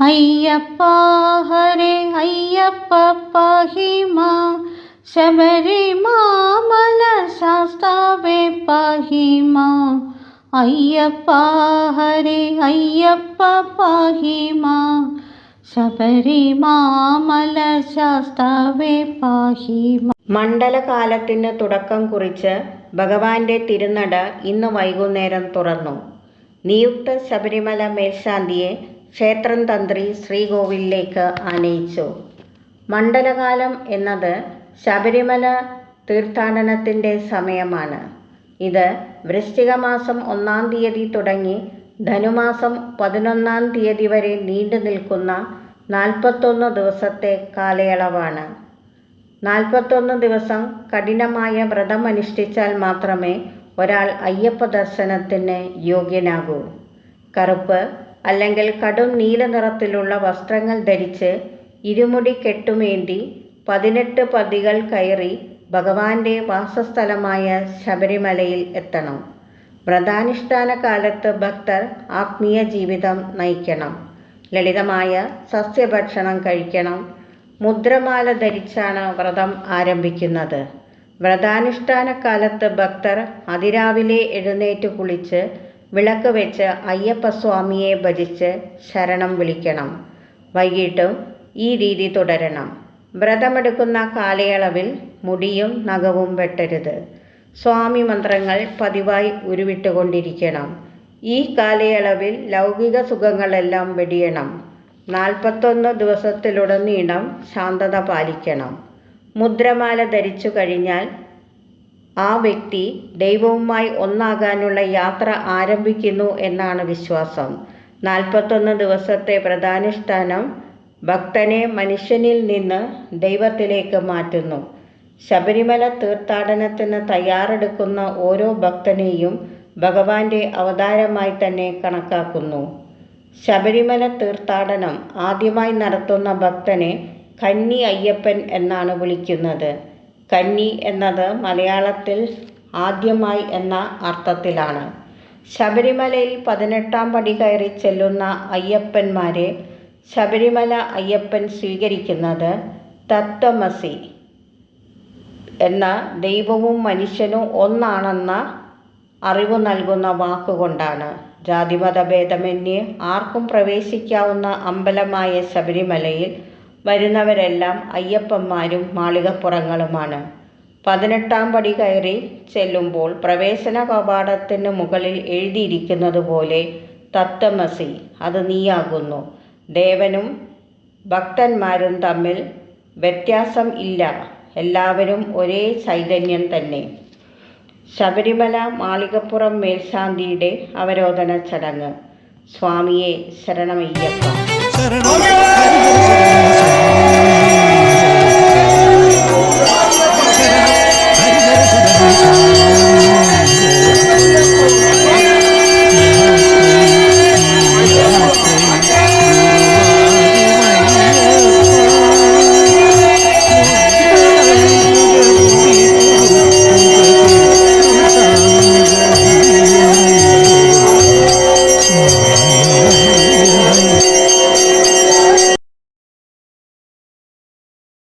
അയ്യപ്പ ഹരേ അയ്യപ്പ പാഹിമ. ശബരിമാമല ശാസ്താവേ പാഹിമ. അയ്യപ്പ ഹരേ അയ്യപ്പ പാഹിമ. ശബരിമാമല ശാസ്താവേ പാഹിമ. മണ്ഡലകാലത്തിന് തുടക്കം കുറിച്ച് ഭഗവാന്റെ തിരുനട ഇന്ന് വൈകുന്നേരം തുറന്നു. നിയുക്ത ശബരിമല മേൽശാന്തിയെ ക്ഷേത്രം തന്ത്രി ശ്രീകോവിലിലേക്ക് ആനയിച്ചു. മണ്ഡലകാലം എന്നത് ശബരിമല തീർത്ഥാടനത്തിന്റെ സമയമാണ്. ഇത് വൃശ്ചിക മാസം ഒന്നാം തീയതി തുടങ്ങി ധനുമാസം പതിനൊന്നാം തീയതി വരെ നീണ്ടു നിൽക്കുന്ന നാൽപ്പത്തൊന്ന് ദിവസത്തെ കാലയളവാണ്. നാൽപ്പത്തൊന്ന് ദിവസം കഠിനമായ വ്രതം അനുഷ്ഠിച്ചാൽ മാത്രമേ ഒരാൾ അയ്യപ്പ ദർശനത്തിന് യോഗ്യനാകൂ. കറുപ്പ് അല്ലെങ്കിൽ കടും നീല നിറത്തിലുള്ള വസ്ത്രങ്ങൾ ധരിച്ച് ഇരുമുടി കെട്ടുമേന്തി പതിനെട്ട് പതികൾ കയറി ഭഗവാന്റെ വാസസ്ഥലമായ ശബരിമലയിൽ എത്തണം. വ്രതാനുഷ്ഠാന കാലത്ത് ഭക്തർ ആത്മീയ ജീവിതം നയിക്കണം. ലളിതമായ സസ്യഭക്ഷണം കഴിക്കണം. മുദ്രമാല ധരിച്ചാണ് വ്രതം ആരംഭിക്കുന്നത്. വ്രതാനുഷ്ഠാന കാലത്ത് ഭക്തർ അതിരാവിലെ എഴുന്നേറ്റ് കുളിച്ച് വിളക്ക് വെച്ച് അയ്യപ്പസ്വാമിയെ ഭജിച്ച് ശരണം വിളിക്കണം. വൈകിട്ടും ഈ രീതി തുടരണം. വ്രതമെടുക്കുന്ന കാലയളവിൽ മുടിയും നഖവും വെട്ടരുത്. സ്വാമി മന്ത്രങ്ങൾ പതിവായി ഉരുവിട്ടുകൊണ്ടിരിക്കണം. ഈ കാലയളവിൽ ലൗകിക സുഖങ്ങളെല്ലാം വെടിയണം. നാൽപ്പത്തൊന്ന് ദിവസത്തിലുടനീളം ശാന്തത പാലിക്കണം. മുദ്രമാല ധരിച്ചു കഴിഞ്ഞാൽ ആ വ്യക്തി ദൈവവുമായി ഒന്നാകാനുള്ള യാത്ര ആരംഭിക്കുന്നു എന്നാണ് വിശ്വാസം. നാൽപ്പത്തൊന്ന് ദിവസത്തെ പ്രധാനുഷ്ഠാനം ഭക്തനെ മനുഷ്യനിൽ നിന്ന് ദൈവത്തിലേക്ക് മാറ്റുന്നു. ശബരിമല തീർത്ഥാടനത്തിന് തയ്യാറെടുക്കുന്ന ഓരോ ഭക്തനെയും ഭഗവാന്റെ അവതാരമായി തന്നെ കണക്കാക്കുന്നു. ശബരിമല തീർത്ഥാടനം ആദ്യമായി നടത്തുന്ന ഭക്തനെ കന്നി അയ്യപ്പൻ എന്നാണ് വിളിക്കുന്നത്. കന്നി എന്നത് മലയാളത്തിൽ ആദ്യമായി എന്ന അർത്ഥത്തിലാണ്. ശബരിമലയിൽ പതിനെട്ടാം പടി കയറി ചെല്ലുന്ന അയ്യപ്പന്മാരെ ശബരിമല അയ്യപ്പൻ സ്വീകരിക്കുന്നത് തത്വമസി എന്ന ദൈവവും മനുഷ്യനും ഒന്നാണെന്ന അറിവ് നൽകുന്ന വാക്കുകൊണ്ടാണ്. ജാതിമത ഭേദമന്യേ ആർക്കും പ്രവേശിക്കാവുന്ന അമ്പലമായ ശബരിമലയിൽ വരുന്നവരെല്ലാം അയ്യപ്പന്മാരും മാളികപ്പുറങ്ങളുമാണ്. പതിനെട്ടാം പടി കയറി ചെല്ലുമ്പോൾ പ്രവേശന കവാടത്തിന് മുകളിൽ എഴുതിയിരിക്കുന്നത് പോലെ തത്വമസി അത് നീയാകുന്നു. ദേവനും ഭക്തന്മാരും തമ്മിൽ വ്യത്യാസം ഇല്ല. എല്ലാവരും ഒരേ ചൈതന്യം തന്നെ. ശബരിമല മാളികപ്പുറം മേൽശാന്തിയുടെ അവരോധന ചടങ്ങ്. സ്വാമിയെ ശരണമയ്യപ്പ.